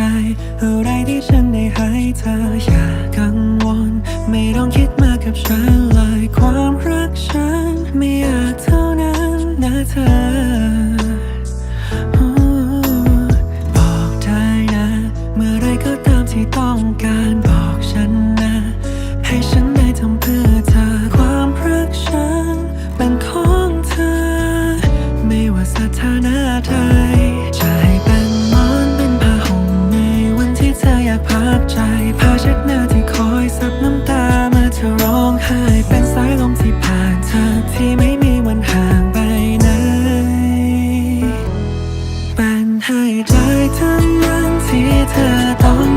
ใจอะไรที่ฉันได้ให้เธออย่ากังวล ไม่ต้องคิดมากกับฉันเลยความรักฉัน ไม่อยากเท่านั้นนะเธอ บอกได้นะ เมื่อไรก็ตามที่ต้องการบอกฉันนะ ให้ฉันได้ทำเพื่อเธอความรักฉัน เป็นของเธอ ไม่ว่าสถาน ใจทั้งนั้นที่เธอต้อง